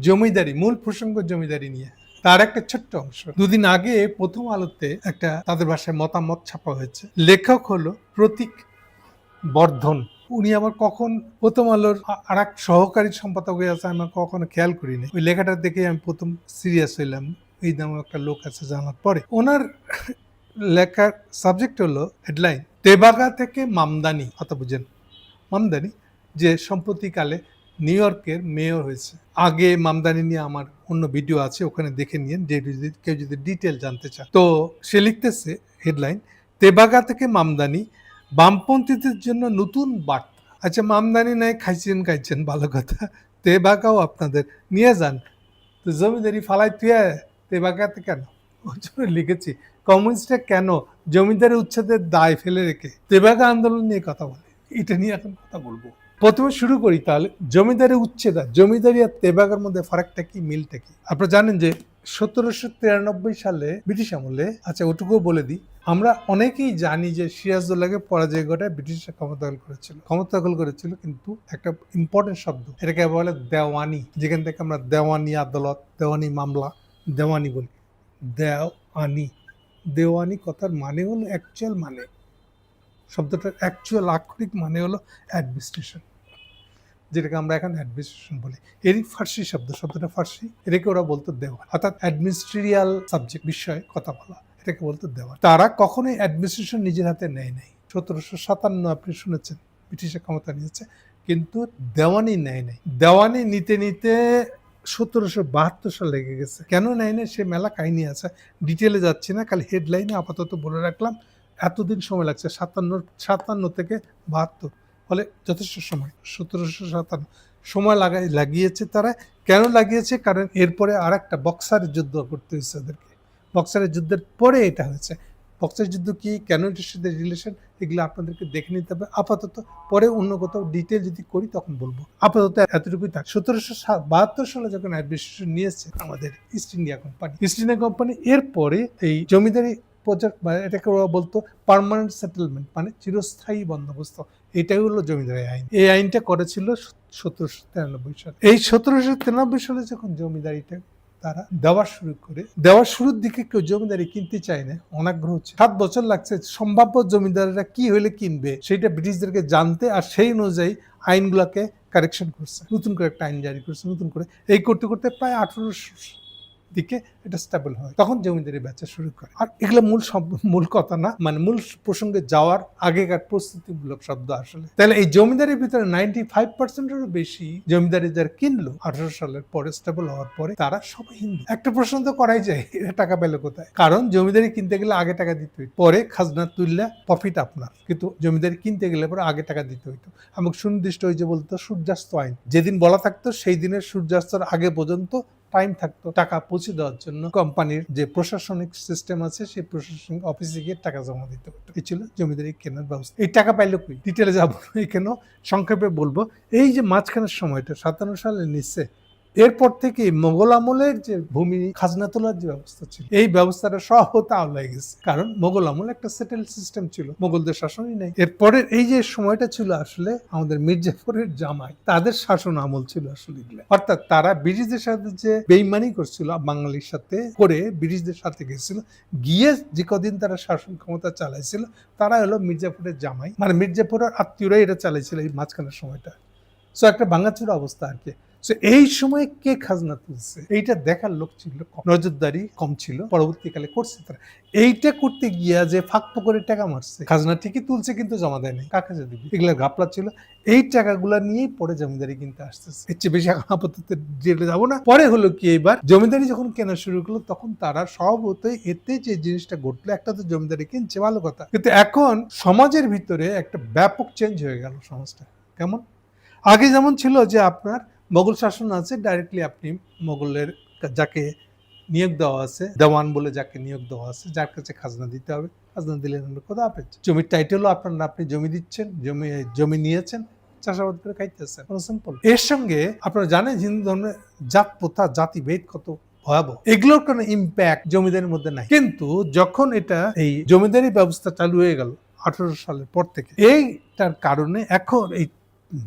জমিদারি, মূল প্রসঙ্গ জমিদারি নিয়ে। তার একটা ছোট্ট অংশ। দুদিন আগে প্রথম আলোতে একটা তাদের ভাষায় মতামত ছাপা হয়েছে। লেখক হলো প্রতীক বর্ধন। উনি আবার কখন প্রথম আলোর আর এক সহকারী সম্পাদক হয়ে আছে, আমি কখনো খেয়াল করিনি। ওই লেখাটা দেখে আমি প্রথম সিরিয়াস হইলাম। এই নামে একটা লোক আছে জানার পরে। ওনার লেখার সাবজেক্ট হলো হেডলাইন তেবাগা থেকে মামদানি কথা বুঝেন, মামদানি, যে সম্প্রতিকালে নিউ ইয়র্কের মেয়র হয়েছে। আগে মামদানি নিয়ে আমার অন্য ভিডিও আছে, ওখানে দেখে নিন যে কেউ যদি ডিটেল জানতে চান তো সে লিখতেছে হেডলাইন তেবাগা থেকে মামদানি বামপন্থীদের জন্য নতুন বার্তা। আচ্ছা মামদানি নাই, খাইছেন খাইছেন, ভালো কথা। তেবাগাও আপনাদের, নিয়ে যান। তো জমিদারি ফালাই তুই তেবাগাতে কেন? ওই লিখেছি, কমিউনিস্টরা কেন জমিদারি উচ্ছেদের দায় ফেলে রেখে তেবাগা আন্দোলন নিয়ে কথা বলে? এটা নিয়ে এখন কথা বলব। প্রথমে শুরু করি তাহলে জমিদারি উচ্ছেদ, জমিদারি আর তেবাগার মধ্যে ফারাকটা কি, মিলটা কি? আপনারা জানেন যে সতেরোশো তিরানব্বই সালে ব্রিটিশ আমলে আচ্ছা ওটুকুও বলে দিই, আমরা অনেকেই জানি যে সিরাজদৌল্লাকে পরাজয় ঘটায় ব্রিটিশরা ক্ষমতা দখল করেছিল। ক্ষমতা দখল করেছিল কিন্তু একটা ইম্পর্টেন্ট শব্দ, এটাকে বলে দেওয়ানি, যেখান থেকে আমরা দেওয়ানি আদালত, দেওয়ানি মামলা, দেওয়ানি বলি। দেওয়ানি দেওয়ানি কথার মানে হলো অ্যাকচুয়াল মানে শব্দটার অ্যাকচুয়াল আক্ষরিক মানে হলো অ্যাডমিনিস্ট্রেশন যেটাকে আমরা এখন অ্যাডমিনিস্ট্রেশন বলি। এরই ফার্সি শব্দ, শব্দটা ফার্সি। এটাকে ওরা বলতো দেওয়া অর্থাৎ অ্যাডমিনিস্ট্রিয়াল সাবজেক্ট বিষয়ে কথা বলা। এটাকে বলতো দেওয়া তারা কখনোই অ্যাডমিনিস্ট্রেশন নিজের হাতে নেয় নাই। সতেরোশো সাতান্ন আপনি শুনেছেন, ব্রিটিশের ক্ষমতা নিয়েছে, কিন্তু দেওয়ানি নেয় নাই। দেওয়ানি নিতে নিতে সতেরোশো বাহাত্তর সাল লেগে গেছে। কেন নেয় না সে মেলা কাহিনী আছে। ডিটেলে যাচ্ছি না, খালি হেডলাইনে আপাতত বলে রাখলাম। এতদিন সময় লাগছে সাতান্ন সাতান্ন থেকে বাহাত্তর। ফলে যথেষ্ট সময়, সতেরোশো সাতান্ন, সময় লাগাই লাগিয়েছে তারা। কেন লাগিয়েছে? কারণ এরপরে আর একটা বক্সারের যুদ্ধ করতে হয়েছে ওদেরকে। বক্সারের যুদ্ধের পরে এটা হয়েছে। বক্সার যুদ্ধ কি? কেন এটার সাথে রিলেশন এগুলো আপনাদেরকে দেখে নিতে হবে। আপাতত পরে অন্য কোথাও ডিটেল যদি করি, তখন বলব। আপাতত এতটুকুই থাক। সতেরোশো বাহাত্তর সালে যখন অ্যাডমিনিস্ট্রেশন নিয়েছে আমাদের East India Company East India Company এরপরে এই জমিদারি প্রজেক্ট এটাকে ওরা বলতো পার্মানেন্ট সেটেলমেন্ট মানে চিরস্থায়ী বন্দোবস্ত। এটাই হলো জমিদারি আইন। এই আইনটা করেছিল সতেরোশো তিরানব্বই সালে। এই সতেরোশো তিরানব্বই সালে যখন জমিদারিটা তারা দেওয়া শুরু করে, দেওয়ার শুরুর দিকে কেউ জমিদারি কিনতে চায় না, অনাগ্রহ হচ্ছে। সাত বছর লাগছে, সম্ভাব্য জমিদাররা কি হলে কিনবে সেটা ব্রিটিশদেরকে জানতে আর সেই অনুযায়ী আইনগুলোকে কারেকশন করছে। নতুন করে একটা আইন জারি করছে, নতুন করে। এই করতে করতে প্রায় আঠেরোশো দিকে এটা স্টেবল হয়। তখন জমিদারি বেচা শুরু করে। আর এগুলো মূল মূল কথা না মানে মূল প্রসঙ্গে যাওয়ার আগেকার প্রস্তুতিমূলক শব্দ আসলে। তাহলে এই জমিদারির ভিতরে নাইনটি ফাইভ পার্সেন্টেরও বেশি জমিদারি যারা কিনলো, আঠারো সালের পরে স্টেবল হওয়ার পরে তারা সবাই হিন্দু। একটা প্রশ্ন তো করাই যায় এরা টাকা পেলে কোথায়? কারণ জমিদারি কিনতে গেলে আগে টাকা দিতে হইতো। পরে খাজনা তুললে প্রফিট আপনার। কিন্তু জমিদারি কিনতে গেলে পরে আগে টাকা দিতে হইতো। আমাকে সুনির্দিষ্ট ওই যে বলতো, সূর্যাস্ত আইন। যেদিন বলা থাকতো, সেই দিনের সূর্যাস্তর আগে পর্যন্ত টাইম থাকতো, টাকা পৌঁছে দেওয়ার জন্য। কোম্পানির যে প্রশাসনিক সিস্টেম আছে, সেই প্রশাসনিক অফিসে গিয়ে টাকা জমা দিতে হতো। এই ছিল জমিদারি কেনার ব্যবস্থা। এই টাকা পাইলে কই? ডিটেলে যাব না। কেন সংক্ষেপে বলব। এই যে মাঝখানের সময়টা, সাতান্ন সালে নিচ্ছে এরপর থেকে মোগল আমলের যে ভূমি, খাজনা তোলার যে ব্যবস্থা ছিল, এই ব্যবস্থাটা সহ আওলায় গেছে। কারণ মোগল আমল একটা সেটেল সিস্টেম ছিল, মোগলদের শাসনই নেই। এরপরের এই যে সময়টা ছিল আসলে আমাদের মির্জাফরের জামাই, তাদের শাসন আমল ছিল আসলে এগুলো। অর্থাৎ তারা ব্রিটিশদের সাথে যে বেইমানি করছিল, বাঙালির সাথে করে ব্রিটিশদের সাথে গেছিল, গিয়ে যে কদিন তারা শাসন ক্ষমতা চালাইছিল, তারা হলো মির্জাফরের জামাই। মানে মির্জাফরের আত্মীয়রা এটা চালাইছিল এই মাঝখানের সময়টা। সো একটা ভাঙাচুরা অবস্থা আর কি। এই সময় কে খাজনা তুলছে? এইটা দেখার লোক ছিল নজরদারি কম ছিল, পরবর্তীকালে করছে তারা। এইটা করতে গিয়া যে ফাঁক করে টাকা মারছে, খাজনা ঠিকই তুলছে কিন্তু জমা দেয় নাই। কাকে যে দিবি? এগুলো ঘাপলা ছিল। এই টাকাগুলা নিয়েই পরে জমিদারি কিনতে আসতেছে। এর চেয়ে বেশি আপাতত জেলে যাব না। পরে হলো কি এবার, জমিদারি যখন কেনা শুরু করল, তখন তারা স্বভাবতই এতে যে জিনিসটা ঘটলো, একটা তো জমিদারি কিনছে, ভালো কথা। কিন্তু এখন সমাজের ভিতরে একটা ব্যাপক চেঞ্জ হয়ে গেল সমাজটা। কেমন? আগে যেমন ছিল যে আপনার মোগল শাসন আছে ডাইরেক্টলি আপনি মোগলের যাকে নিয়োগ দেওয়া আছে, দেওয়ান বলে যাকে নিয়োগ দেওয়া আছে, যার কাছে খাজনা দিতে হবে। খাজনা দিলে কোথাও আপেন জমির টাইটেলও আপনার আপনি জমি দিচ্ছেন, জমি জমি নিয়েছেন, চাষাবাদ করে খাইতেছেন। সিম্পল এর সঙ্গে আপনারা জানেন হিন্দু ধর্মের জাত প্রথা, জাতি ভেদ কত ভয়াবহ। এগুলোর কোনো ইম্প্যাক্ট জমিদারির মধ্যে নাই। কিন্তু যখন এটা এই জমিদারি ব্যবস্থা চালু হয়ে গেল আঠারো সালের পর থেকে, এইটার কারণে এখন এই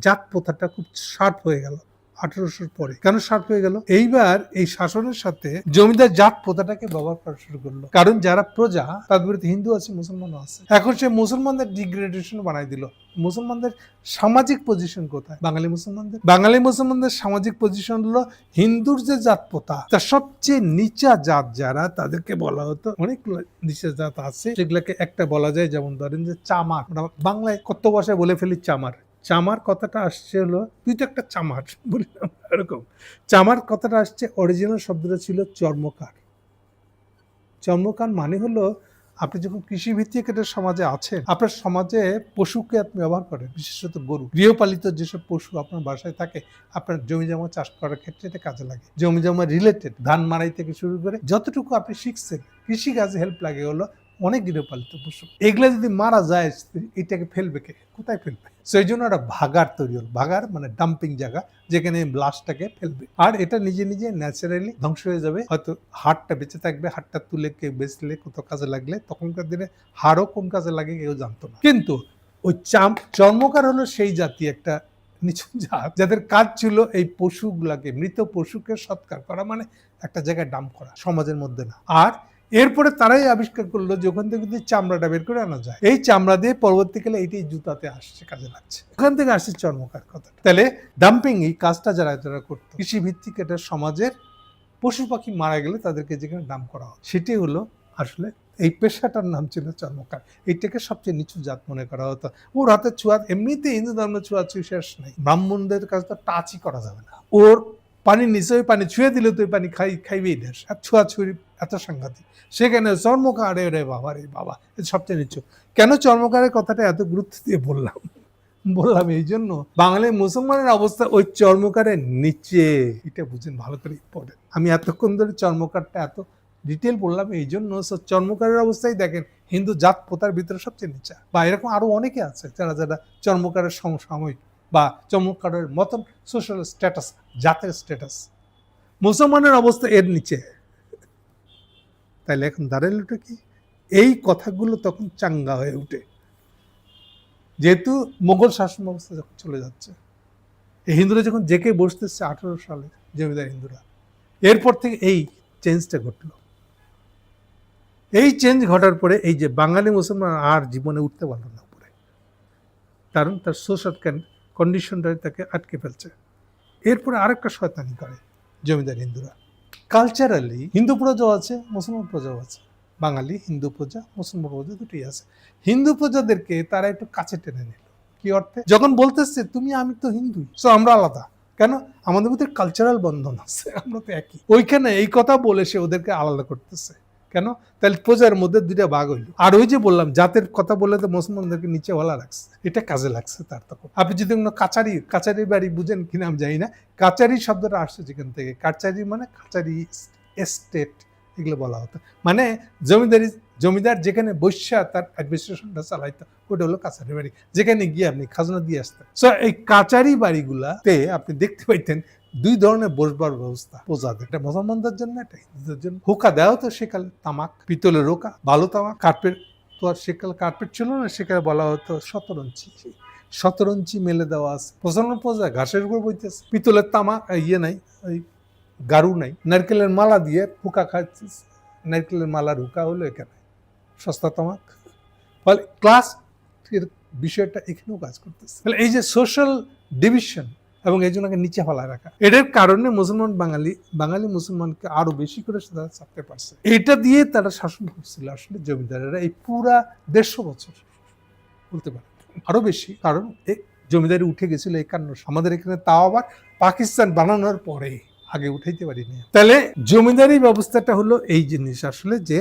জাত প্রথাটা খুব শার্প হয়ে গেল। আঠারোশোর পরে। কেন শার্প হয়ে গেল? এইবার এই শাসনের সাথে জমিদার জাত প্রথাটাকে ব্যবহার করা শুরু করল। কারণ যারা প্রজা তাদের বিরুদ্ধে হিন্দু আছে, মুসলমানও আছে। এখন সে মুসলমানদের ডিগ্রেডেশন বানাই দিল। মুসলমানদের সামাজিক পজিশন কোথায়? বাঙালি মুসলমানদের। বাঙালি মুসলমানদের সামাজিক পজিশন হলো হিন্দুর যে জাত প্রথা, তার সবচেয়ে নিচা জাত যারা, তাদেরকে বলা হতো অনেক নিচা জাত আছে। সেগুলোকে একটা বলা যায়, যেমন ধরেন যে চামার। বাংলায় কত ভাষায় বলে ফেলি চামার? চামার কথাটা আসছে হলো, তুই তো একটা চামার, বললাম, এরকম। চামার কথাটা আসছে অরিজিনাল শব্দটা ছিল চর্মকার। চর্মকার মানে হলো, আপনি যখন কৃষি ভিত্তিক একটা সমাজে আছেন, আপনার সমাজে পশুকে আপনি ব্যবহার করেন, বিশেষত গরু। গৃহপালিত যেসব পশু আপনার বাসায় থাকে, আপনার জমি জমা চাষ করার ক্ষেত্রে এটা কাজে লাগে। জমি জমা রিলেটেড ধান মারাই থেকে শুরু করে যতটুকু আপনি শিখছেন কৃষি কাজে হেল্প লাগে হলো অনেক গৃহপালিত পশু। এগুলো যদি মারা যায়, এটাকে ফেলবে কে? কোথায় ফেলবে? সেই জন্য একটা ভাগার তৈরি হল। ভাগার মানে ডাম্পিং জায়গা, যেখানে লাশটাকে ফেলবে। আর এটা নিজে নিজে ন্যাচারালি ধ্বংস হয়ে যাবে। হয়তো হাড়টা বেঁচে থাকবে, হাড়টা তুলে কেউ বেচলে কোথাও কাজে লাগলে, তখনকার দিনে হাড়ও কোন কাজে লাগে কেউ জানতো না। কিন্তু ওই চাম, চর্মকার হলো সেই জাতি, একটা নিচু জাত, যাদের কাজ ছিল এই পশুগুলাকে, মৃত পশুকে সৎকার করা মানে একটা জায়গায় ডাম্প করা, সমাজের মধ্যে না। আর এরপরে তারাই আবিষ্কার করল যে ওখান থেকে যদি চামড়াটা বের করে আনা যায়। এই চামড়া দিয়ে পরবর্তীকালে এইটাই জুতাতে আসছে, কাজে লাগছে। ওখান থেকে আসছে চর্মকার কথা তাহলে ডাম্পিং এই কাজটা যারা যারা করতো কৃষি ভিত্তিক এটা সমাজের পশু পাখি মারা গেলে তাদেরকে যেখানে ডাম করা হয় সেটি হলো আসলে এই পেশাটার নাম ছিল চর্মকার। এইটাকে সবচেয়ে নিচু জাত মনে করা হতো। ওর হাতে ছোঁয়া, এমনিতে হিন্দু ধর্মের ছোঁয়া শেষ নেই। ব্রাহ্মণদের কাছে তো টাচই করা যাবে না। ওর পানির নিচে ওই পানি ছুঁয়ে দিলে তুই পানি খাই, খাইবেই দেশ আর ছোঁয়াছুঁড়ি এত সাংঘাতিক। সেখানে চর্মকার রে বাবা রে বাবা সবচেয়ে নিচু। কেন চর্মকারের কথাটা এত গুরুত্ব দিয়ে বললাম? বললাম এই জন্য, বাঙালি মুসলমানের অবস্থা ওই চর্মকারের নিচে। এটা বুঝেন, ভালো করে ইম্পর্টেন্ট আমি এতক্ষণ ধরে চর্মকারটা এত ডিটেল বললাম, এই জন্য চর্মকারের অবস্থায় দেখেন, হিন্দু জাত প্রথার ভিতরে সবচেয়ে নিচা। বা এরকম আরও অনেকে আছে যারা যারা চর্মকারের সমসাময়িক বা চর্মকারের মতন সোশ্যাল স্ট্যাটাস জাতের স্ট্যাটাস মুসলমানের অবস্থা এর নিচে। তাইলে এখন দাঁড়ালোটা কি? এই কথাগুলো তখন চাঙ্গা হয়ে উঠে। যেহেতু মোগল শাসন ব্যবস্থা যখন চলে যাচ্ছে, এই হিন্দুরা যখন জেকে বসতেছে আঠারো সালে, জমিদার হিন্দুরা, এরপর থেকে এই চেঞ্জটা ঘটল। এই চেঞ্জ ঘটার পরে এই যে বাঙালি মুসলমান আর জীবনে উঠতে পারল না উপরে। কারণ তার সোশ্যাল কন্ডিশনটা তাকে আটকে ফেলছে। এরপরে আরেকটা শয়তানি করে জমিদার হিন্দুরা। কালচারালি হিন্দু প্রজাও আছে, মুসলমান প্রজাও আছে। বাঙালি হিন্দু প্রজা, মুসলমান প্রজা দুটোই আছে। হিন্দু প্রজাদেরকে তারা একটু কাছে টেনে নিল। কি অর্থে? যখন বলতেছে তুমি, আমি তো হিন্দু সো আমরা আলাদা। কেন? আমাদের মধ্যে কালচারাল বন্ধন আছে, আমরা তো একই। ওইখানে এই কথা বলে সে ওদেরকে আলাদা করতেছে। কেন? তাহলে প্রজার মধ্যে দুইটা ভাগ হইল। আর ওই যে বললাম, জাতের কথা বলে তো মুসলমানদেরকে নিচে ভালো লাগছে এটা কাজে লাগছে তার তখন। আপনি যদি কোনো কাচারি কাচারি বাড়ি বুঝেন কিনা আমি জানি না, কাচারি শব্দটা আসছে যেখান থেকে। কাচারি মানে কাচারি এস্টেট এগুলো বলা হতো। মানে জমিদারি, জমিদার যেখানে বৈশ্যা তার অ্যাডমিনিস্ট্রেশনটা চালাইতো, ওটা হলো কাছারি বাড়ি। যেখানে গিয়ে আপনি খাজনা দিয়ে আসতেন। সো এই কাচারি বাড়িগুলাতে আপনি দেখতে পাইতেন দুই ধরনের বসবার ব্যবস্থা প্রজাদের একটা মুসলমানদের জন্য একটা হিন্দুদের জন্য। হুকা দেওয়া তো সেকাল তামাক, পিতলের রোকা ভালো তামাক, কার্পেট। তো আর সেকাল কার্পেট ছিল না, সেকালে বলা হতো শতরঞ্চি শতরঞ্চি মেলে দেওয়া আছে। প্রচণ্ড প্রজা ঘাসের উপর বইতেছে। পিতলের তামাক ইয়ে নাই, ওই গারু নাই। নারকেলের মালা দিয়ে হুকা খাচ্ছিস নারকেলের মালার হুকা হলো এখানে, সস্তা তামাক। ফলে ক্লাস বিষয়টা এখানেও কাজ করতেছে। তাহলে এই যে সোশ্যাল ডিভিশন এবং এই জন্য নিচে ফেলা রাখা। এটার কারণে মুসলমান বাঙালি বাঙালি মুসলমানকে আরও বেশি করে তারা চাপতে পারছে। এটা দিয়ে তারা শাসন করছিল আসলে জমিদারেরা। এই পুরা দেড়শো বছর বলতে পারে আরও বেশি। কারণ এই জমিদারি উঠে গেছিল একান্ন। আমাদের এখানে তাও আবার পাকিস্তান বানানোর পরে আগে উঠাইতে পারিনি। তাহলে জমিদারি ব্যবস্থাটা হলো এই জিনিস আসলে যে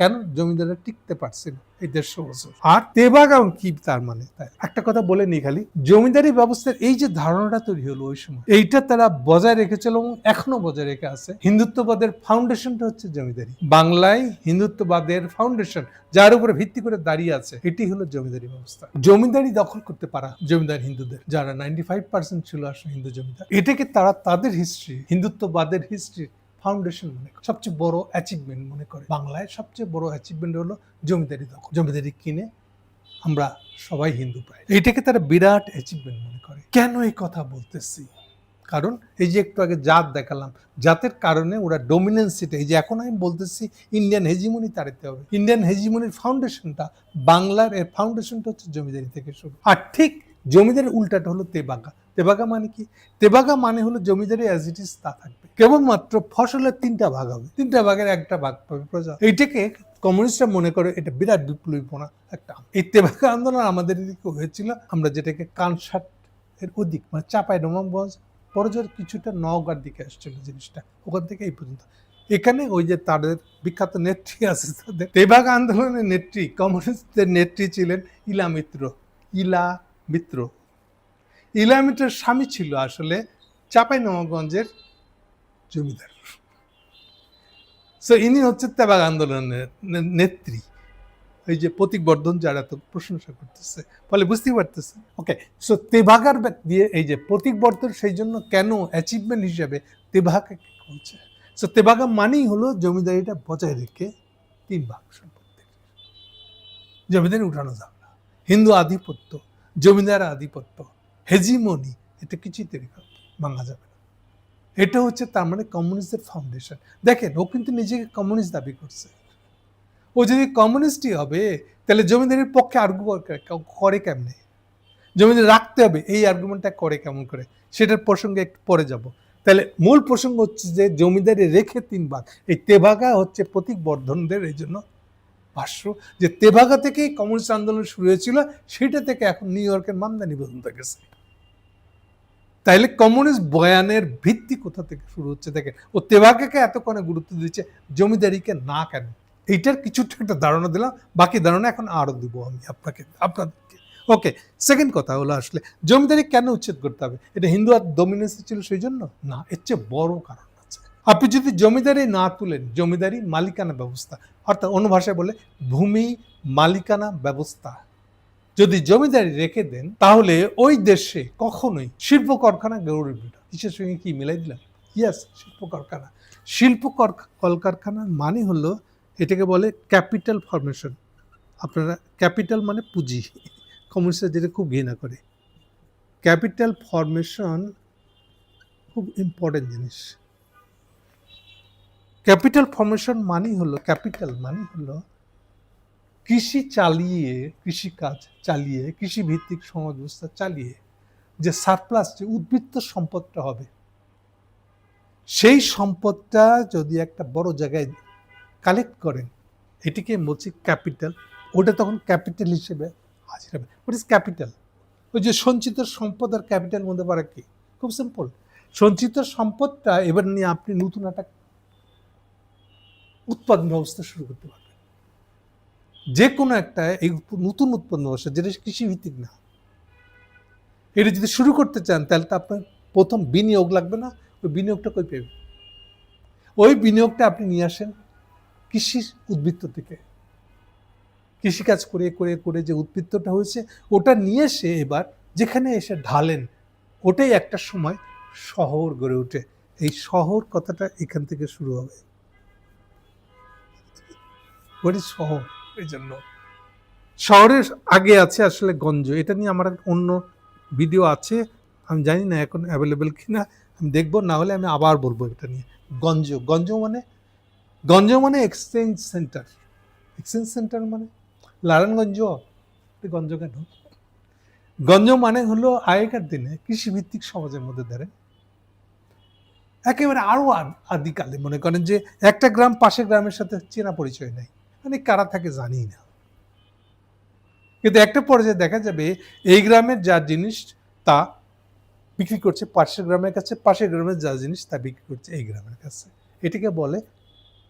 কেন জমিদাররা টিকতে পারছিল এই দেড়শো বছর? আর তেবাগাম কি তার মানে তাই? একটা কথা বলে নি খালি, জমিদারি ব্যবস্থার এই যে ধারণাটা তৈরি হলো ওই সময়, এইটা তারা বজায় রেখেছিল এবং এখনও বজায় রেখে আছে। হিন্দুত্ববাদের ফাউন্ডেশনটা হচ্ছে জমিদারি। বাংলায় হিন্দুত্ববাদের ফাউন্ডেশন যার উপরে ভিত্তি করে দাঁড়িয়ে আছে, এটি হলো জমিদারি ব্যবস্থা। জমিদারি দখল করতে পারা জমিদার হিন্দুদের, যারা নাইনটি ফাইভ পার্সেন্ট ছিল আসলে হিন্দু জমিদার। এটাকে তারা তাদের হিস্ট্রি হিন্দুত্ববাদের হিস্ট্রি ফাউন্ডেশন মনে করে, সবচেয়ে বড় অ্যাচিভমেন্ট মনে করে। বাংলায় সবচেয়ে বড় অ্যাচিভমেন্ট হলো জমিদারি দখল। জমিদারি কিনে আমরা সবাই হিন্দু পাই এটাকে তারা বিরাট অ্যাচিভমেন্ট মনে করে। কেন এই কথা বলতেছি? কারণ এই যে একটু আগে জাত দেখালাম, জাতের কারণে ওরা ডোমিনেন্সিটা এই যে এখন আমি বলতেছি ইন্ডিয়ান হেজিমনি তাড়াতে হবে। ইন্ডিয়ান হেজিমনির ফাউন্ডেশনটা বাংলার এর ফাউন্ডেশনটা হচ্ছে জমিদারি থেকে শুরু। আর ঠিক জমিদারের উল্টাটা হলো তেবাগা তেবাগা মানে কি? তেবাগা মানে হলো জমিদারি অ্যাজ ইট ইজ তা থাকবে। কেবলমাত্র ফসলের তিনটা ভাগ হবে। তিনটা ভাগের একটা ভাগ পাবে প্রজা। এইটাকে কমিউনিস্টরা মনে করে এটা বিরাট বিপ্লবীপনা একটা এই তেবাগা আন্দোলন আমাদের এদিকে হয়েছিল। আমরা যেটাকে কানসাট এর অধিক মানে চাপাই নবাবগঞ্জ পরজোর কিছুটা নওগাঁর দিকে আসছিল জিনিসটা। ওখান থেকে এই পর্যন্ত। এখানে ওই যে তাদের বিখ্যাত নেত্রী আছে তাদের। তেবাগ আন্দোলনের নেত্রী কমিউনিস্টদের নেত্রী ছিলেন ইলা মিত্র ইলা মিত্র ইলা মিত্রের স্বামী ছিল আসলে চাপাই নবাবগঞ্জের জমিদার। সো ইনি হচ্ছে তেবাগ আন্দোলনের নেত্রী। এই যে প্রতীক বর্ধন যারা তো প্রশংসা করতেছে, ফলে বুঝতেই পারতেছে ওকে সো তেভাগার দিয়ে এই যে প্রতীক বর্ধন সেই জন্য কেন অ্যাচিভমেন্ট হিসেবে তেভাগা বলছে সো তেভাগা মানেই হলো জমিদারিটা বজায় রেখে তিন ভাগ সম্পত্তি জমিদারি উঠানো যাবে না। হিন্দু আধিপত্য, জমিদার আধিপত্য। হেজিমনি এটা কিছুই তৈরি ভাঙা যাবে না। এটা হচ্ছে তার মানে কমিউনিস্টের ফাউন্ডেশন দেখেন, ও কিন্তু নিজেকে কমিউনিস্ট দাবি করছে। ও যদি কমিউনিস্টই হবে, তাহলে জমিদারির পক্ষে আর্গুমেন্ট করে কেমনে? জমিদারি রাখতে হবে, এই আর্গুমেন্টটা করে কেমন করে? সেটার প্রসঙ্গে একটু পরে যাব। তাহলে মূল প্রসঙ্গ হচ্ছে যে, জমিদারি রেখে তিন ভাগ, এই তেভাগা হচ্ছে প্রতীক বর্ধনদের এই জন্য ভাষ্য যে তেভাগা থেকেই কমিউনিস্ট আন্দোলন শুরু হয়েছিল, সেটা থেকে এখন নিউ ইয়র্কের মামদানি পর্যন্ত গেছে। তাইলে কমিউনিস্ট বয়ানের ভিত্তি কোথা থেকে শুরু হচ্ছে দেখেন? ও তেভাগাকে এতক্ষণে গুরুত্ব দিচ্ছে জমিদারিকে না কেন? এইটার কিছুটা একটা ধারণা দিলাম, বাকি ধারণা এখন আরও দিব আমি আপনাকে, আপনাদেরকে। ওকে সেকেন্ড কথা হলো আসলে, জমিদারি কেন উচ্ছেদ করতে হবে? এটা হিন্দু আর ডমিনেন্সি ছিল সেই জন্য না, এর চেয়ে বড় কারণ আছে। আপনি যদি জমিদারি না তুলেন, জমিদারি মালিকানা ব্যবস্থা, অর্থাৎ অন্য ভাষায় বলে ভূমি মালিকানা ব্যবস্থা যদি জমিদারি রেখে দেন, তাহলে ওই দেশে কখনোই শিল্প কারখানা উঠবে না। কিসের সঙ্গে কি মিলাই দিলাম? ইয়াস শিল্প কারখানা শিল্প কর- কলকারখানার মানে হলো এটাকে বলে ক্যাপিটাল ফরমেশন আপনারা ক্যাপিটাল মানে পুঁজি। কমিউনিস্টরা যেটা খুব ঘৃণা করে। ক্যাপিটাল ফরমেশন খুব ইম্পর্টেন্ট জিনিস। ক্যাপিটাল ফরমেশন মানেই হলো ক্যাপিটাল মানে হলো কৃষি চালিয়ে, কৃষিকাজ চালিয়ে কৃষি ভিত্তিক সমাজ ব্যবস্থা চালিয়ে যে সারপ্লাস যে উদ্বৃত্ত সম্পদটা হবে, সেই সম্পদটা যদি একটা বড় জায়গায় কালেক্ট করেন, এটিকে বলছি ক্যাপিটাল ওটা তখন ক্যাপিটাল হিসেবে হাজির হবে। ওট ইজ ক্যাপিটাল ওই যে সঞ্চিত সম্পদ আর ক্যাপিটাল মধ্যে পারা কি? খুব সিম্পল সঞ্চিত সম্পদটা এবার নিয়ে আপনি নতুন একটা উৎপাদন ব্যবস্থা শুরু করতে পারবেন। যে কোনো একটা এই নতুন উৎপন্ন ব্যবস্থা যেটা কৃষিভিত্তিক না। এটা যদি শুরু করতে চান, তাহলে তো আপনার প্রথম বিনিয়োগ লাগবে না, ওই বিনিয়োগটা কই পাবেন ওই বিনিয়োগটা আপনি নিয়ে আসেন কৃষির উদ্বৃত্ত থেকে। কৃষিকাজ করে করে করে যে উদ্বৃত্তটা হয়েছে, ওটা নিয়ে এসে এবার যেখানে এসে ঢালেন, ওটাই একটা সময় শহর গড়ে ওঠে। এই শহর কথাটা এখান থেকে শুরু হবে। শহর? এই জন্য শহরের আগে আছে আসলে গঞ্জ। এটা নিয়ে আমার অন্য ভিডিও আছে। আমি জানি না এখন অ্যাভেলেবেল কিনা। আমি দেখব, না হলে আমি আবার বলব এটা নিয়ে। গঞ্জ। গঞ্জ মানে? গঞ্জ মানে এক্সচেঞ্জ সেন্টার এক্সচেঞ্জ সেন্টার মানে? এটা গঞ্জ কেন? গঞ্জ মানে হলো আগেকার দিনে কৃষিভিত্তিক সমাজের মধ্যে ধরে। একেবারে আরও আদ- আদিকালে। মনে করেন যে একটা গ্রাম পাশের গ্রামের সাথে চেনা পরিচয় নাই। মানে কারা থাকে জানি না। কিন্তু একটা পর্যায়ে দেখা যাবে, এই গ্রামের যা জিনিস তা বিক্রি করছে পাশের গ্রামের কাছে, পাশের গ্রামের যা জিনিস তা বিক্রি করছে এই গ্রামের কাছে। এটাকে বলে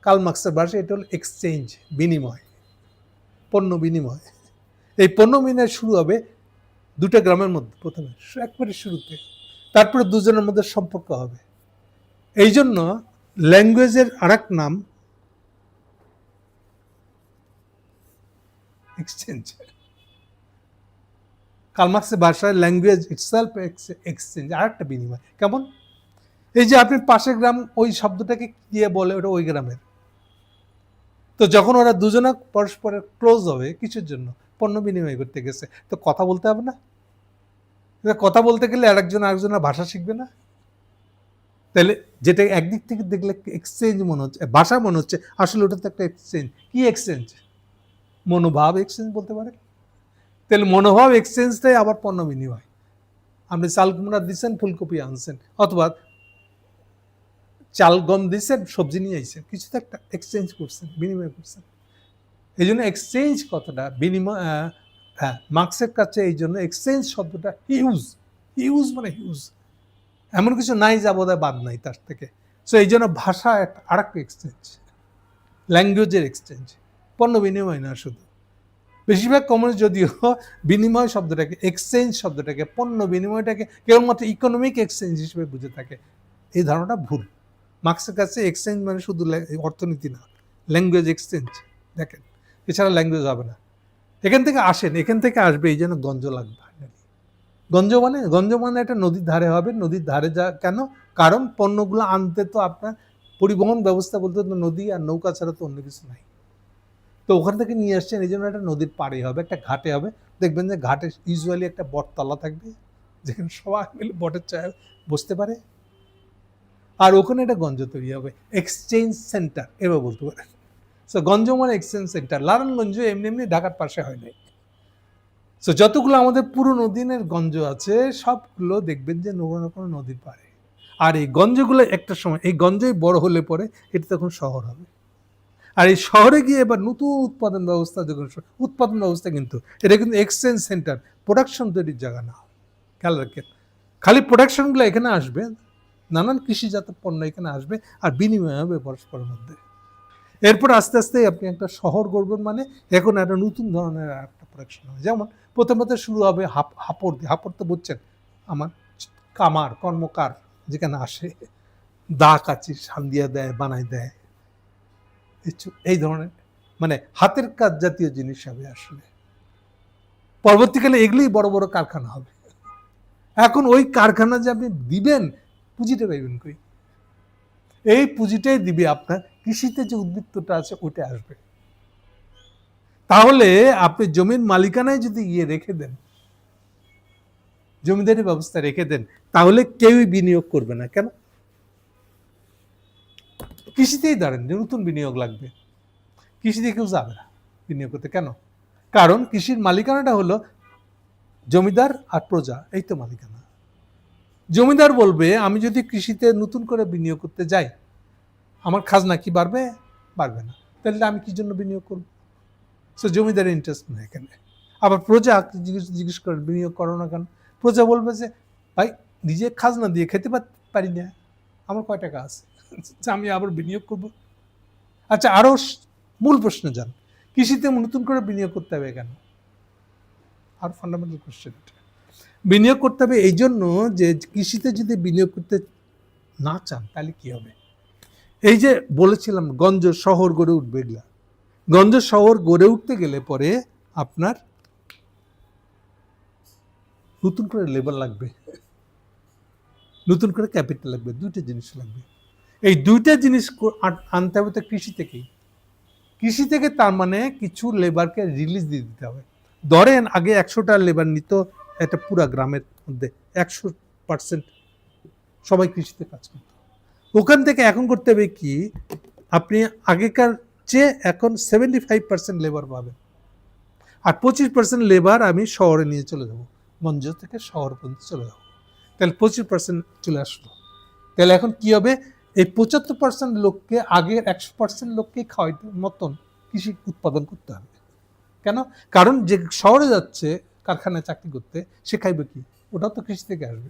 কালমার্ক্সের ভাষায় এটা হলো এক্সচেঞ্জ বিনিময়, পণ্য বিনিময়। এই পণ্য বিনিময় শুরু হবে দুটো গ্রামের মধ্যে প্রথমে একবারে শুরুতে। তারপরে দুজনের মধ্যে সম্পর্ক হবে। এই জন্য ল্যাঙ্গুয়েজের আর নাম এক্সচেঞ্জ কালমার্ক্সের ভাষায় ল্যাঙ্গুয়েজ ইটসেলফ এক্সচেঞ্জ আর একটা বিনিময়। কেমন? এই যে আপনি পাশের গ্রাম, ওই শব্দটাকে দিয়ে বলে ওটা ওই গ্রামের? তো যখন ওরা দুজনে পরস্পরের ক্লোজ হবে কিছুর জন্য, পণ্য বিনিময় করতে গেছে, তো কথা বলতে হবে না? কথা বলতে গেলে আরেকজন আরেকজনের ভাষা শিখবে না? তাহলে যেটা একদিক থেকে দেখলে এক্সচেঞ্জ মনে হচ্ছে, ভাষা মনে হচ্ছে, আসলে ওটা তো একটা এক্সচেঞ্জ কি এক্সচেঞ্জ মনোভাব এক্সচেঞ্জ বলতে পারে তাহলে মনোভাব এক্সচেঞ্জটাই আবার পণ্য বিনিময় আপনি চাল কুমড়া দিচ্ছেন ফুলকপি আনছেন, অথবা চাল গম দিচ্ছেন সবজি নিয়ে আইছেন, কিছু তো একটা এক্সচেঞ্জ করছেন, বিনিময় করছেন। এই জন্য এক্সচেঞ্জ কতটা বিনিময় হ্যাঁ মার্কসের কাছে এই জন্য এক্সচেঞ্জ শব্দটা হিউজ হিউজ মানে হিউজ এমন কিছু নাই যা বোধহয় বাদ নাই তার থেকে। সো এই জন্য ভাষা একটা আর একটা এক্সচেঞ্জ ল্যাঙ্গুয়েজের এক্সচেঞ্জ পণ্য বিনিময় না শুধু। বেশিরভাগ কমিউনিস্ট যদিও বিনিময় শব্দটাকে এক্সচেঞ্জ শব্দটাকে, পণ্য বিনিময়টাকে কেবলমাত্র ইকোনমিক এক্সচেঞ্জ হিসেবে বুঝে থাকে, এই ধারণাটা ভুল। মার্কসের কাছে এক্সচেঞ্জ মানে শুধু অর্থনীতি না ল্যাঙ্গুয়েজ এক্সচেঞ্জ দেখেন। এছাড়া ল্যাঙ্গুয়েজ হবে না। এখান থেকে আসেন, এখান থেকে আসবে, এই জন্য গঞ্জ লাগবে গঞ্জ মানে গঞ্জ মানে একটা নদীর ধারে হবে, নদীর ধারে যা, কেন? কারণ পণ্যগুলো আনতে তো আপনার পরিবহন ব্যবস্থা বলতে তো নদী আর নৌকা ছাড়া তো অন্য কিছু নাই। তো ওখান থেকে নিয়ে আসছেন, এই জন্য একটা নদীর পাড়ে হবে, একটা ঘাটে হবে। দেখবেন যে ঘাটে ইউজুয়ালি একটা বটতলা থাকবে, যেখানে সবাই মিলে বটের চায় বসতে পারে। আর ওখানে একটা গঞ্জ তৈরি হবে এক্সচেঞ্জ সেন্টার এবার বলতে পারেন। সো গঞ্জ মানে এক্সচেঞ্জ সেন্টার লালনগঞ্জ এমনি এমনি ঢাকার পাশে হয় নাই। সো যতগুলো আমাদের পুরনো দিনের গঞ্জ আছে, সবগুলো দেখবেন যে কোনো না কোনো নদীর পাড়ে। আর এই গঞ্জগুলো একটা সময়, এই গঞ্জই বড় হলে পরে, এটা তখন শহর হবে। আর এই শহরে গিয়ে এবার নতুন উৎপাদন ব্যবস্থা যখন উৎপাদন ব্যবস্থা কিন্তু, এটা কিন্তু এক্সচেঞ্জ সেন্টার প্রোডাকশন তৈরির জায়গা না। খেয়াল রাখেন। খালি প্রোডাকশনগুলো এখানে আসবে, নানান কৃষিজাত পণ্য এখানে আসবে, আর বিনিময় হবে পরস্পরের মধ্যে। এরপর আস্তে আস্তে আপনি একটা শহর গড়বেন মানে এখন একটা নতুন ধরনের একটা প্রোডাকশন হবে। যেমন প্রথমত শুরু হবে হাপ হাপড় দিয়ে হাপড় তো বুঝছেন আমার কামার, কর্মকার যেখানে আসে। দা কাচি, সান্দিয়া দেয় বানাই দেয়। এই ধরনের মানে হাতের কাজ জাতীয় জিনিস হবে আসলে। পরবর্তীকালে এগুলোই বড় বড় কারখানা হবে। এখন ওই কারখানা যে আপনি দিবেন, পুঁজিটা পাইবেন কই? এই পুঁজিটাই দিবে আপনার কৃষিতে যে উদ্বৃত্তটা আছে ওটা আসবে। তাহলে আপনি জমির মালিকানায় যদি গিয়ে রেখে দেন জমিদারি ব্যবস্থা রেখে দেন, তাহলে কেউই বিনিয়োগ করবে না। কেন? কৃষিতেই দাঁড়ান, যে নতুন বিনিয়োগ লাগবে। কৃষিতে কেউ যাবে না বিনিয়োগ করতে। কেন? কারণ কৃষির মালিকানাটা হলো জমিদার আর প্রজা, এই তো মালিকানা। জমিদার বলবে, আমি যদি কৃষিতে নতুন করে বিনিয়োগ করতে যাই, আমার খাজনা কি বাড়বে? বাড়বে না। তাহলে আমি কি জন্য বিনিয়োগ করব? সো জমিদারের ইন্টারেস্ট নেই এখানে। আবার প্রজা জিজ্ঞেস করেন বিনিয়োগ করো না কেন? প্রজা বলবে যে, ভাই, নিজে খাজনা দিয়ে খেতে পারি না। আমার কয় টাকা আছে? আমি আবার বিনিয়োগ করব? আচ্ছা আরও মূল প্রশ্নে যান কৃষিতে নতুন করে বিনিয়োগ করতে হবে কেন? আর ফান্ডামেন্টাল কোশ্চেন বিনিয়োগ করতে হবে এই জন্য যে কৃষিতে যদি বিনিয়োগ করতে না চান, তাহলে কি হবে? এই যে বলেছিলাম, গঞ্জ শহর গড়ে উঠবে এগুলা। গঞ্জ শহর গড়ে উঠতে গেলে পরে আপনার নতুন করে লেবার লাগবে। নতুন করে ক্যাপিটাল লাগবে। দুইটা জিনিস লাগবে। এই দুইটা জিনিস আনতে হবে তো কৃষি থেকেই। কৃষি থেকে তার মানে কিছু লেবারকে রিলিজ দিয়ে দিতে হবে। ধরেন আগে একশোটা লেবার নিত একটা পুরা গ্রামের মধ্যে, একশো পার্সেন্ট সবাই কৃষিতে কাজ করত। ওখান থেকে এখন করতে হবে কি, আপনি আগেকার চেয়ে এখন সেভেন্টি ফাইভ পার্সেন্ট লেবার পাবেন। আর পঁচিশ পার্সেন্ট লেবার আমি শহরে নিয়ে চলে যাব মঞ্জ থেকে শহর পর্যন্ত চলে যাব। তাহলে পঁচিশ পার্সেন্ট চলে আসলো। তাহলে এখন কি হবে? এই পঁচাত্তর পার্সেন্ট লোককে আগের একশো পার্সেন্ট লোককে খাওয়াইতে মতন কৃষি উৎপাদন করতে হবে। কেন? কারণ যে শহরে যাচ্ছে, কারখানায় চাকরি করতে, সে খাইবে কি? ওটাও তো কৃষি থেকে আসবে।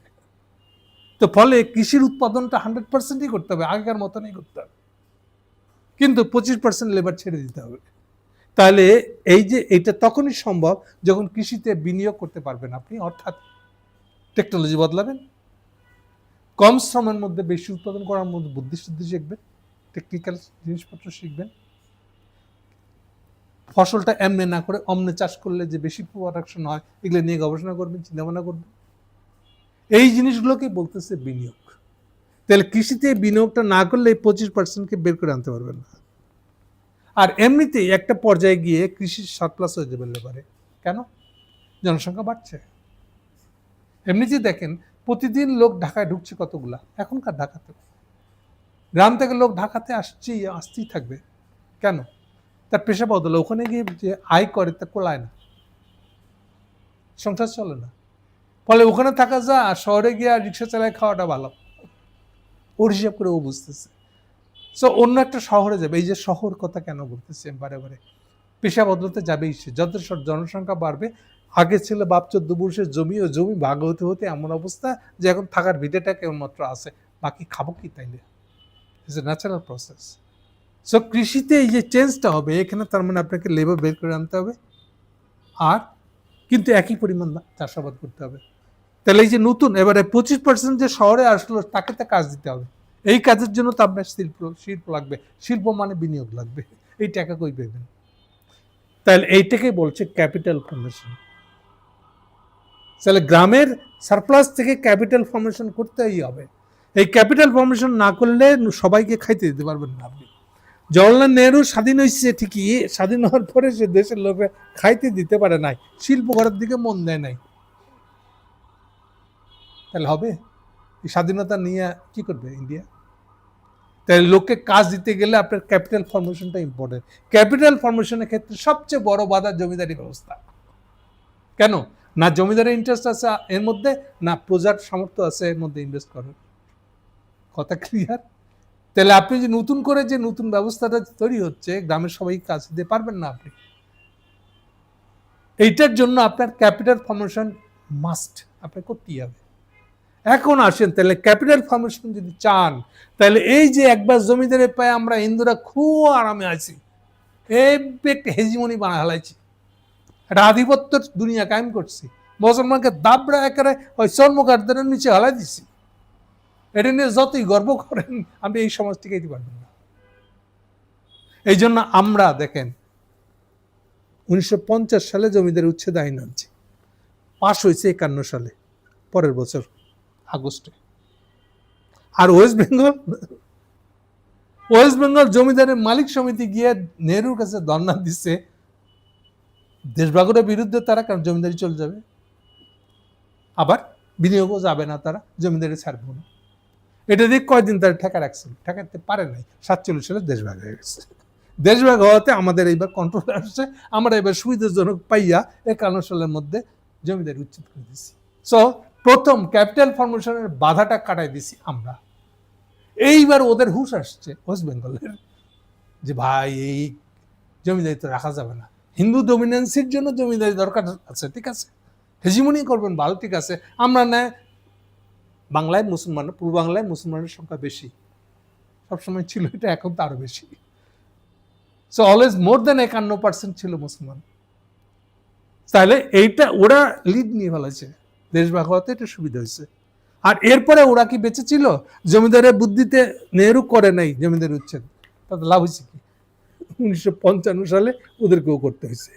তো ফলে কৃষির উৎপাদনটা হান্ড্রেড পার্সেন্টই করতে হবে, আগেকার মতনই করতে হবে। কিন্তু পঁচিশ পার্সেন্ট লেবার ছেড়ে দিতে হবে। তাহলে এই যে এটা তখনই সম্ভব যখন কৃষিতে বিনিয়োগ করতে পারবেন আপনি, অর্থাৎ টেকনোলজি বদলাবেন কম শ্রমের মধ্যে বেশি উৎপাদন করার মধ্যে বুদ্ধি শুদ্ধি শিখবেন টেকনিক্যাল জিনিসপত্র শিখবেন। ফসলটা এমনে না করে অমনে চাষ করলে যে বেশি প্রোডাকশন হয়, এগুলো নিয়ে গবেষণা করবেন, চিন্তাভাবনা করবেন। এই জিনিসগুলোকে বলতেছে বিনিয়োগ। তাহলে কৃষিতে বিনিয়োগটা না করলে এই পঁচিশ পার্সেন্টকে বের করে আনতে পারবেন না। আর এমনিতেই একটা পর্যায়ে গিয়ে কৃষির সারপ্লাস হয়ে যাবে লেবারে কেন? জনসংখ্যা বাড়ছে। এমনিতেই দেখেন প্রতিদিন লোক ঢাকায় ঢুকছে কতগুলা? এখনকার ঢাকাতে। গ্রাম থেকে লোক ঢাকাতে আসছি আসতেই থাকবে। কেন? তার পেশা বদলে ওখানে গিয়ে যে আয় করে, তা কোলায় না। সংসার চলে না। ফলে ওখানে থাকা যা, আর শহরে গিয়ে আর রিক্সা চালায় খাওয়াটা ভালো। ওর হিসাব করে ও বুঝতেছে। সো অন্য একটা শহরে যাবে। এই যে শহর কথা কেন বলতেছি বারে বারে? পেশা বদলতে যাবেই সে। যত জনসংখ্যা বাড়বে আগে ছিল বাপ চোদ্দ পুরুষের জমি ও জমি ভাগ হতে হতে এমন অবস্থা যে এখন থাকার ভিটেটা কেবলমাত্র আছে। বাকি খাব কি তাইলে? It's a natural process so কৃষিতে এই যে চেঞ্জটা হবে, এখানে তার মানে আপনাকে লেবার বের করে আনতে হবে। আর কিন্তু একই পরিমাণ চাষাবাদ করতে হবে। তাহলে এই যে নতুন, এবারে পঁচিশ পার্সেন্ট যে শহরে আসলো, তাকে তো কাজ দিতে হবে। এই কাজের জন্য তো আপনার শিল্প শিল্প লাগবে। শিল্প মানে বিনিয়োগ লাগবে। এই টাকা কই পাবেন তাহলে এইটাকে বলছে ক্যাপিটাল ফর্মেশন তাহলে গ্রামের সারপ্লাস থেকে ক্যাপিটাল ফর্মেশন করতেই হবে। এই ক্যাপিটাল ফর্মেশন না করলে সবাইকে খাইতে দিতে পারবেন না আপনি। জওয়াহরলাল নেহরু স্বাধীন হয়েছে ঠিকই, স্বাধীন হওয়ার পরে সে দেশের লোকে খাইতে দিতে পারে নাই, শিল্প করার দিকে মন দেয় নাই। তাহলে হবে? স্বাধীনতা নিয়ে কি করবে ইন্ডিয়া? তাহলে লোককে কাজ দিতে গেলে আপনার ক্যাপিটাল ফর্মেশনটা ইম্পর্টেন্ট ক্যাপিটাল ফর্মেশনের ক্ষেত্রে সবচেয়ে বড় বাধা জমিদারি ব্যবস্থা। কেন? না জমিদারের ইন্টারেস্ট আছে এর মধ্যে, না প্রজার সামর্থ্য আছে এর মধ্যে ইনভেস্ট করার। কথা ক্লিয়ার তাহলে আপনি যে নতুন করে যে নতুন ব্যবস্থাটা তৈরি হচ্ছে, গ্রামের সবাই কাজ দিতে পারবেন না আপনি? এইটার জন্য আপনার ক্যাপিটাল ফর্মেশন মাস্ট আপনার করতেই হবে। এখন আসেন, তাহলে ক্যাপিটাল ফর্মেশন যদি চান, তাহলে এই যে একবার জমিদারে পায়ে আমরা হিন্দুরা খুব আরামে আছি এই একটা হেজিমনি বানা হালাইছি একটা আধিপত্য দুনিয়া কায়েম করছি। মুসলমানকে দাবড়া একেবারে ওই চর্মকারদের নিচে হালাই দিছি। এটা নিয়ে যতই গর্ব করেন আপনি এই সমাজ থেকে দিতে পারবেন না। এই জন্য আমরা দেখেন, উনিশশো পঞ্চাশ সালে জমিদার উচ্ছেদ আইন আনছি। পাশ হয়েছে একান্ন সালে, পরের বছর আগস্টে। আর ওয়েস্ট বেঙ্গল ওয়েস্ট বেঙ্গল জমিদারের মালিক সমিতি গিয়ে নেহরুর কাছে ধর্ণা দিচ্ছে দেশভাগের বিরুদ্ধে তারা কারণ জমিদারি চলে যাবে। আবার বিনিয়োগও যাবে না তারা, জমিদারি ছাড়বো না। এটা দিয়ে কয়দিন তারা ঠেকা রাখছিল ঠেকাতে পারে নাই। সাতচল্লিশ সালে দেশভাগ হয়ে গেছে। দেশভাগ হওয়াতে আমাদের এইবার কন্ট্রোল আসছে। আমরা এবার সুবিধাজনক পাইয়া একান্ন সালের মধ্যে জমিদারি উচ্ছেদ করে দিছি। সো প্রথম ক্যাপিটাল ফর্মেশনের বাধাটা কাটাই দিছি আমরা। এইবার ওদের হুশ আসছে ওয়েস্ট বেঙ্গলের যে, ভাই, এই জমিদারি তো রাখা যাবে না। হিন্দু ডমিনেন্সির জন্য জমিদারি দরকার আছে, ঠিক আছে? হেজিমনি করবেন, ভালো, ঠিক আছে? আমরা না, বাংলায় মুসলমান, পূর্ব বাংলায় মুসলমানের সংখ্যা বেশি। সবসময় ছিল এটা, এখন তো আরও বেশি। সো অলওয়েজ মোর দেন একান্ন পার্সেন্ট ছিল মুসলমান। তাহলে এইটা ওরা লিড নিয়ে ফেলেছে। দেশভাগ হওয়াতে এটা সুবিধা হয়েছে। আর এরপরে ওরা কি বেঁচে ছিল? জমিদারের বুদ্ধিতে নেহরু করে নাই, জমিদার উচ্ছেদ তাতে লাভ হয়েছে কি? উনিশশো পঞ্চান্ন সালে ওদেরকেও করতে হয়েছে।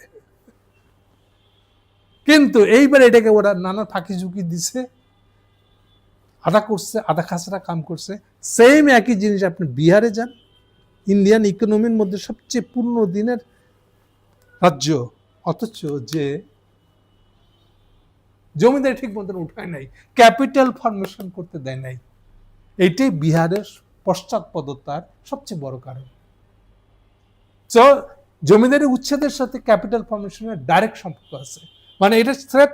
কিন্তু এইবার এটাকে ওরা নানা ফাঁকি ঝুঁকি দিছে, আধা করছে, আধা খাসরা কাম করছে। সেম একই জিনিস আপনি বিহারে যান ইন্ডিয়ান ইকোনমির মধ্যে সবচেয়ে পূর্ণ দিনের রাজ্য, অথচ যে জমিদারি ঠিক মতন উঠায় নাই ক্যাপিটাল ফর্মেশন করতে দেয় নাই এইটাই বিহারের পশ্চাৎপদতার সবচেয়ে বড় কারণ। জমিদারি উচ্ছেদের সাথে ক্যাপিটাল ফর্মেশনের ডাইরেক্ট সম্পর্ক আছে। মানে এটা স্রেফ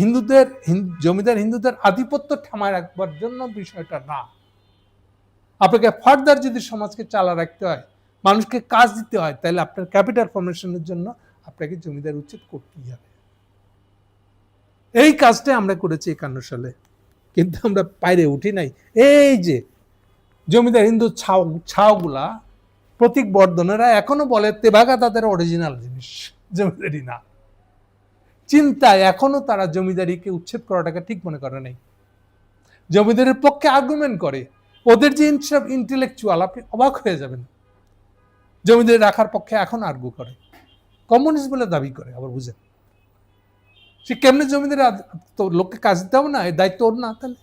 হিন্দুদের জমিদার হিন্দুদের আধিপত্য ঠামায় রাখবার জন্য বিষয়টা না। আপনাকে ফার্দার যদি সমাজকে চালা রাখতে হয়, মানুষকে কাজ দিতে হয়, তাহলে আপনার ক্যাপিটাল ফর্মেশনের জন্য আপনাকে জমিদার উচ্ছেদ করতেই হবে। এই কাজটা আমরা করেছি একান্ন সালে। কিন্তু আমরা বাইরে উঠি নাই। এই যে জমিদার হিন্দু ছাও ছাওগুলা প্রতীক বর্ধনেরা এখনও বলে তেভাগা তাদের অরিজিনাল জিনিস, জমিদারি না। চিন্তায় এখনও তারা জমিদারিকে উচ্ছেদ করাটাকে ঠিক মনে করে নাই। জমিদারের পক্ষে আর্গুমেন্ট করে, ওদের যে সব ইন্টেলেকচুয়াল আপনি অবাক হয়ে যাবেন। জমিদারি রাখার পক্ষে এখন আর্গু করে। কমিউনিস্ট বলে দাবি করে, আবার বুঝেন। সে কেমনে জমিদারি তো লোককে কাজ দিতে হবে না এই দায়িত্ব ওর না, তাহলে?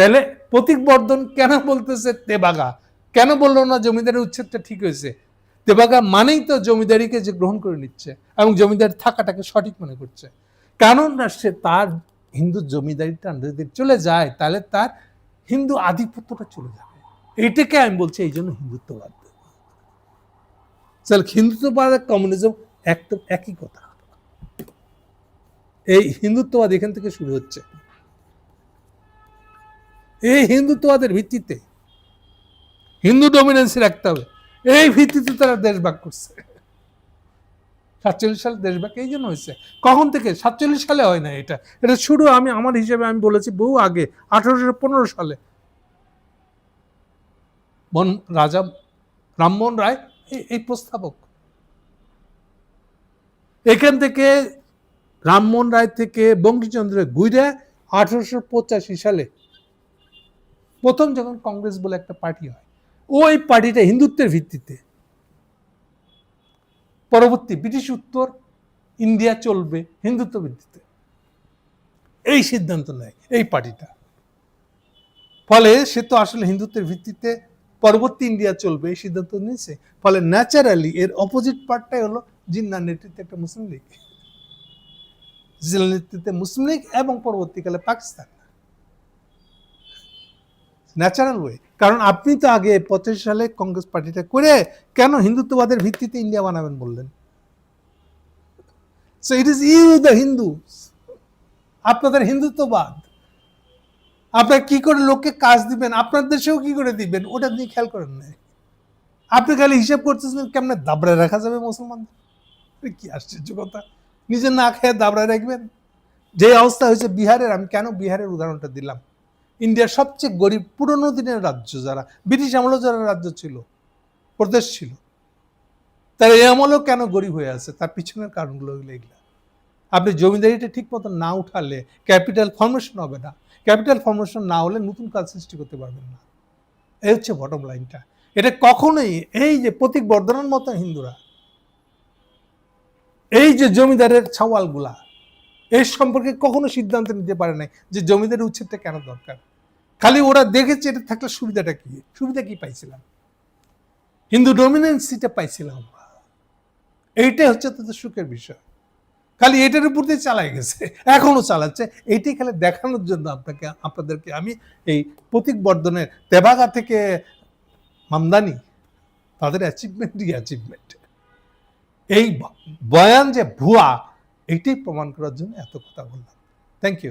তাহলে প্রতীক বর্ধন কেন বলতেছে তেবাগা? কেন বলল না জমিদারের উচ্ছেদটা ঠিক হয়েছে? তেবাগা মানেই তো জমিদারিকে যে গ্রহণ করে নিচ্ছে এবং জমিদার থাকাটাকে সঠিক মনে করছে। কারণ না সে তার হিন্দু জমিদারিটা যদি চলে যায়, তাহলে তার হিন্দু আধিপত্যটা চলে যাবে। এটাকে আমি বলছি এই জন্য হিন্দুত্ববাদ। চল হিন্দুত্ববাদ আর কমিউনিজম একদম একই কথা। এই হিন্দুত্ববাদ এখান থেকে শুরু হচ্ছে। এই হিন্দুত্ববাদের ভিত্তিতে, হিন্দু ডমিনেন্সি রাখতে হবে। এই ভিত্তিতে তারা দেশ ভাগ করছে। সাতচল্লিশ সালে দেশ ভাগ, এই জন্য হয়েছে। কখন থেকে? সাতচল্লিশ সালে হয় না এটা। এটা শুরু আমি, আমার হিসেবে আমি বলেছি বহু আগে, আঠারোশো পনেরো সালে। বন, রাজা রামমোহন রায়, এই- প্রস্তাবক। এখান থেকে রামমোহন রায় থেকে বঙ্কিমচন্দ্র গুইরা আঠারোশো পঁচাশি সালে প্রথম যখন কংগ্রেস বলে একটা পার্টি হয়, ওই পার্টিটা হিন্দুত্বের ভিত্তিতে। পরবর্তী ব্রিটিশ উত্তর, ইন্ডিয়া চলবে হিন্দুত্ব ভিত্তিতে। এই সিদ্ধান্ত নেয়, এই পার্টিটা। ফলে সে তো আসলে হিন্দুত্বের ভিত্তিতে পরবর্তী ইন্ডিয়া চলবে, এই সিদ্ধান্ত নিয়েছে। ফলে ন্যাচারালি এর অপোজিট পার্টটাই হলো জিন্নার নেতৃত্বে একটা মুসলিম লীগ। জিন্নার নেতৃত্বে মুসলিম লীগ এবং পরবর্তীকালে পাকিস্তান। Natural way. কারণ আপনি তো আগে পঁচাশি সালে কংগ্রেস পার্টিটা করে কেন হিন্দুত্ববাদের ভিত্তিতে ইন্ডিয়া বানাবেন বললেন? So it is you the Hindu আপনাদের হিন্দুত্ববাদ। আপনার কি করে লোককে কাজ দিবেন? আপনার দেশেও কি করে দিবেন? ওটা আপনি খেয়াল করেন না আপনি খালি হিসাব করতেছেন কেমনে দাবড়ায় রাখা যাবে মুসলমানদের? কি আশ্চর্য কথা। নিজে না খেয়ে দাবড়ায় রাখবেন? যে অবস্থা হয়েছে বিহারের, আমি কেন বিহারের উদাহরণটা দিলাম? ইন্ডিয়ার সবচেয়ে গরিব, পুরনো দিনের রাজ্য যারা, ব্রিটিশ আমলও যারা রাজ্য ছিল, প্রদেশ ছিল, তারা এই আমলও কেন গরিব হয়ে আছে? তার পিছনের কারণগুলো হলো এগুলা। আপনি জমিদারিটা ঠিক মতো না উঠালে ক্যাপিটাল ফর্মেশন হবে না। ক্যাপিটাল ফর্মেশন না হলে নতুন কাজ সৃষ্টি করতে পারবেন না। এই হচ্ছে বটম লাইনটা এটা কখনোই, এই যে প্রতীক বর্ধনের মতো হিন্দুরা, এই যে জমিদারের ছাওয়ালগুলা এর সম্পর্কে কখনো সিদ্ধান্ত নিতে পারে নাই যে জমিদারের উচ্ছেদটা কেন দরকার? খালি ওরা দেখেছে এটা থাকলে সুবিধাটা কি? সুবিধা কি পাইছিলাম? হিন্দু ডমিনেন্সিটা পাইছিলাম এইটাই হচ্ছে তাদের সুখের বিষয়। খালি এটার উপর দিয়ে চালাই গেছে এখনও চালাচ্ছে। এইটাই খালি দেখানোর জন্য আপনাকে, আপনাদেরকে আমি এই প্রতীক বর্ধনের তেভাগা থেকে মামদানি, তাদের অ্যাচিভমেন্টই অ্যাচিভমেন্ট এই বয়ান যে ভুয়া, এইটাই প্রমাণ করার জন্য এত কথা বললাম। Thank you